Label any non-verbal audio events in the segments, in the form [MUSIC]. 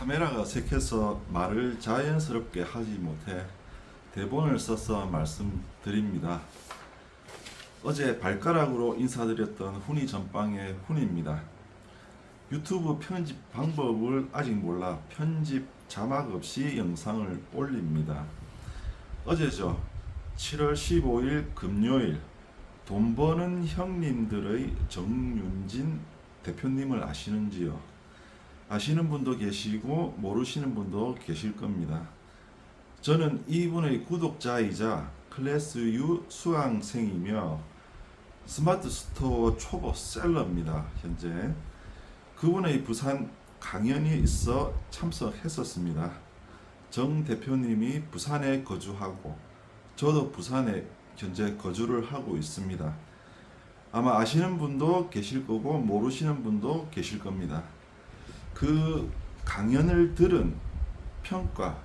카메라가 어색해서 말을 자연스럽게 하지 못해 대본을 써서 말씀드립니다. 어제 발가락으로 인사드렸던 훈이 전방의 훈입니다. 유튜브 편집 방법을 아직 몰라 편집 자막 없이 영상을 올립니다. 어제죠. 7월 15일 금요일 돈 버는 형님들의 정윤진 대표님을 아시는지요? 아시는 분도 계시고 모르시는 분도 계실 겁니다. 저는 이분의 구독자이자 클래스 U 수강생이며 스마트 스토어 초보 셀러입니다. 현재 그분의 부산 강연이 있어 참석했었습니다. 정 대표님이 부산에 거주하고 저도 부산에 현재 거주를 하고 있습니다. 아마 아시는 분도 계실 거고 모르시는 분도 계실 겁니다. 그 강연을 들은 평가,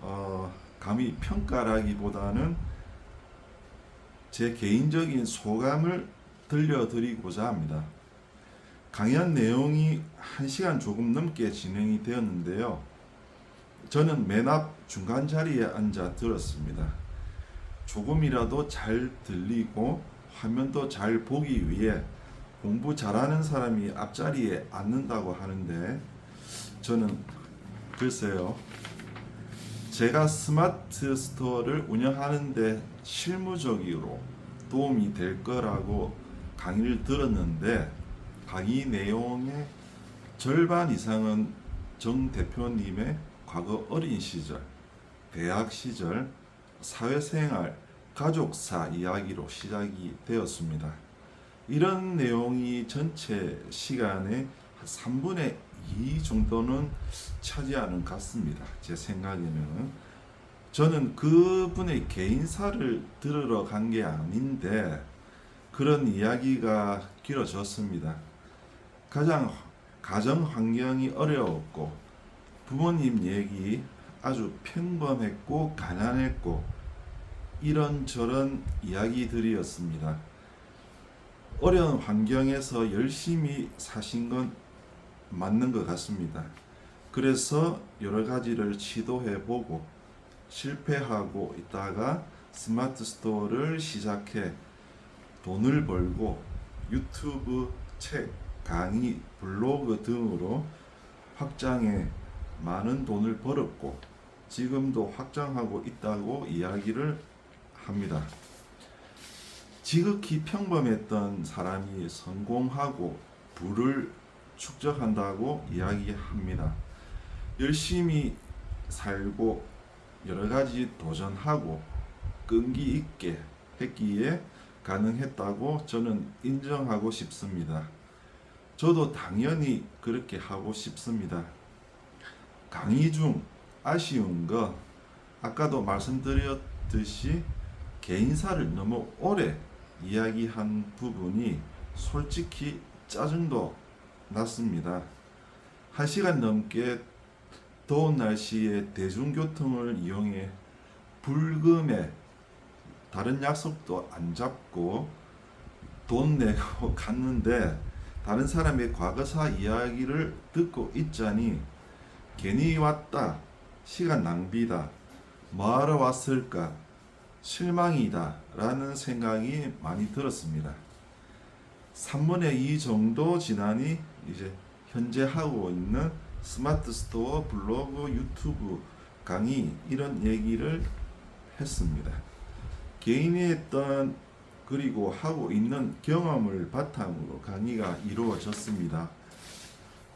어, 감히 평가라기보다는 제 개인적인 소감을 들려드리고자 합니다. 강연 내용이 1시간 조금 넘게 진행이 되었는데요. 저는 맨 앞 중간 자리에 앉아 들었습니다. 조금이라도 잘 들리고 화면도 잘 보기 위해 공부 잘하는 사람이 앞자리에 앉는다고 하는데 저는 글쎄요. 제가 스마트 스토어를 운영하는데 실무적으로 도움이 될 거라고 강의를 들었는데 강의 내용의 절반 이상은 정 대표님의 과거 어린 시절, 대학 시절, 사회생활, 가족사 이야기로 시작이 되었습니다. 이런 내용이 전체 시간의 한 3분의 2 정도는 차지하는 것 같습니다. 제 생각에는. 저는 그분의 개인사를 들으러 간 게 아닌데 그런 이야기가 길어졌습니다. 가장 가정 환경이 어려웠고 부모님 얘기 아주 평범했고 가난했고 이런저런 이야기들이었습니다. 어려운 환경에서 열심히 사신 건 맞는 것 같습니다. 그래서 여러 가지를 시도해 보고 실패하고 있다가 스마트 스토어를 시작해 돈을 벌고 유튜브, 책, 강의, 블로그 등으로 확장해 많은 돈을 벌었고 지금도 확장하고 있다고 이야기를 합니다. 지극히 평범했던 사람이 성공하고 부를 축적한다고 이야기합니다. 열심히 살고 여러 가지 도전하고 끈기 있게 했기에 가능했다고 저는 인정하고 싶습니다. 저도 당연히 그렇게 하고 싶습니다. 강의 중 아쉬운 거 아까도 말씀드렸듯이 개인사를 너무 오래 이야기한 부분이 솔직히 짜증도 났습니다. 한 시간 넘게 더운 날씨에 대중교통을 이용해 불금에 다른 약속도 안 잡고 돈 내고 [LAUGHS] 갔는데 다른 사람의 과거사 이야기를 듣고 있자니 괜히 왔다 시간 낭비다 뭐하러 왔을까 실망이다 라는 생각이 많이 들었습니다 3분의 2 정도 지나니 이제 현재 하고 있는 스마트 스토어 블로그 유튜브 강의 이런 얘기를 했습니다 개인이 했던 그리고 하고 있는 경험을 바탕으로 강의가 이루어졌습니다.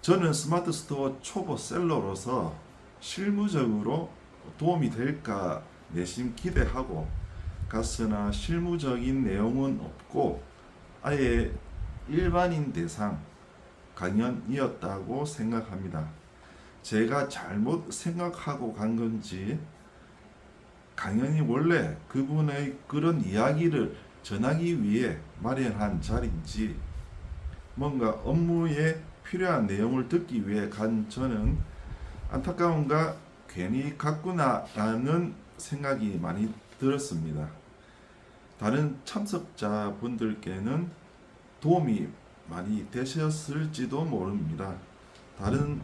저는 스마트 스토어 초보 셀러로서 실무적으로 도움이 될까 내심 기대하고 갔으나 실무적인 내용은 없고 아예 일반인 대상 강연이었다고 생각합니다. 제가 잘못 생각하고 간 건지 강연이 원래 그분의 그런 이야기를 전하기 위해 마련한 자리인지 뭔가 업무에 필요한 내용을 듣기 위해 간 저는 안타까운가 괜히 갔구나라는 생각이 많이 들었습니다. 다른 참석자분들께는 도움이 많이 되셨을지도 모릅니다. 다른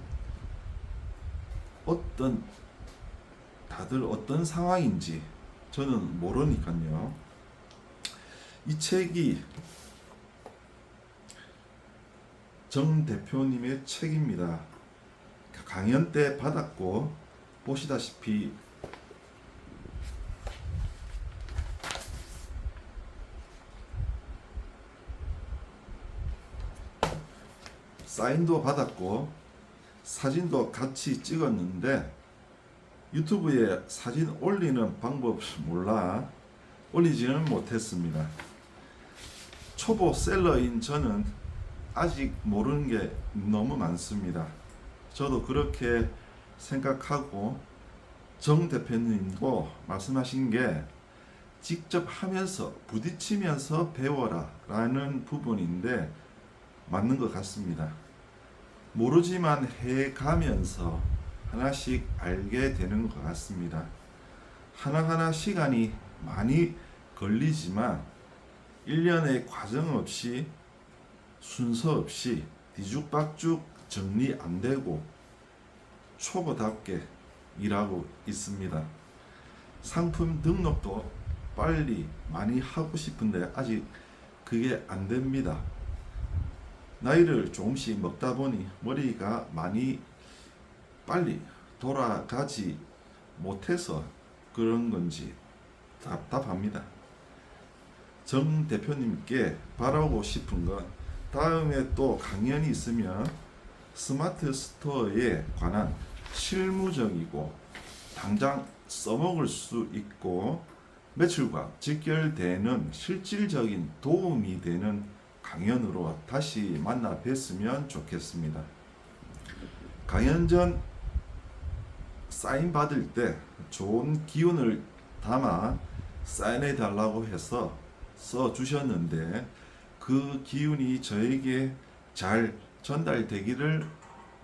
어떤 다들 어떤 상황인지 저는 모르니까요. 이 책이 정 대표님의 책입니다. 강연 때 받았고 보시다시피 사인도 받았고 사진도 같이 찍었는데 유튜브에 사진 올리는 방법 몰라 올리지는 못했습니다. 초보 셀러인 저는 아직 모르는 게 너무 많습니다. 저도 그렇게 생각하고 정 대표님도 말씀하신 게 직접 하면서 부딪히면서 배워라 라는 부분인데 맞는 것 같습니다. 모르지만 해 가면서 하나씩 알게 되는 것 같습니다. 하나하나 시간이 많이 걸리지만 1년의 과정 없이 순서 없이 뒤죽박죽 정리 안 되고 초보답게 일하고 있습니다. 상품 등록도 빨리 많이 하고 싶은데 아직 그게 안 됩니다. 나이를 조금씩 먹다 보니 머리가 많이 빨리 돌아가지 못해서 그런 건지 답답합니다. 정 대표님께 바라고 싶은 건 다음에 또 강연이 있으면 스마트 스토어에 관한 실무적이고 당장 써먹을 수 있고 매출과 직결되는 실질적인 도움이 되는 강연으로 다시 만나 뵀으면 좋겠습니다. 강연 전 사인 받을 때 좋은 기운을 담아 사인해 달라고 해서 써 주셨는데 그 기운이 저에게 잘 전달되기를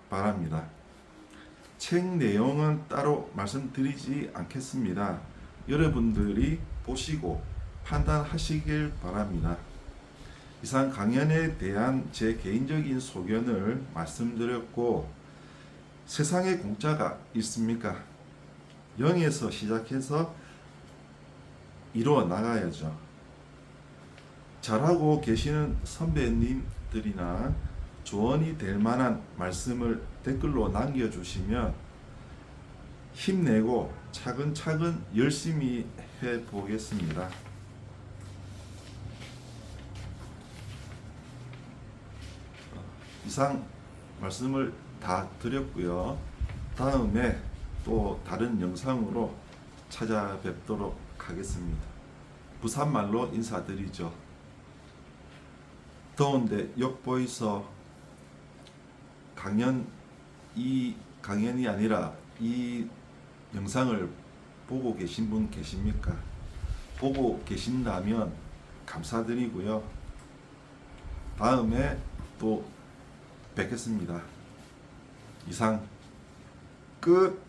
바랍니다. 책 내용은 따로 말씀드리지 않겠습니다. 여러분들이 보시고 판단하시길 바랍니다. 이상 강연에 대한 제 개인적인 소견을 말씀드렸고 세상에 공짜가 있습니까? 0에서 시작해서 이루어 나가야죠. 잘하고 계시는 선배님들이나 조언이 될 만한 말씀을 댓글로 남겨주시면 힘내고 차근차근 열심히 해 보겠습니다. 이상 말씀을 다 드렸고요. 다음에 또 다른 영상으로 찾아뵙도록 하겠습니다. 부산말로 인사드리죠. 더운데 역보이서 강연 이 강연이 아니라 이 영상을 보고 계신 분 계십니까? 보고 계신다면 감사드리고요. 다음에 또 뵙겠습니다. 이상 끝.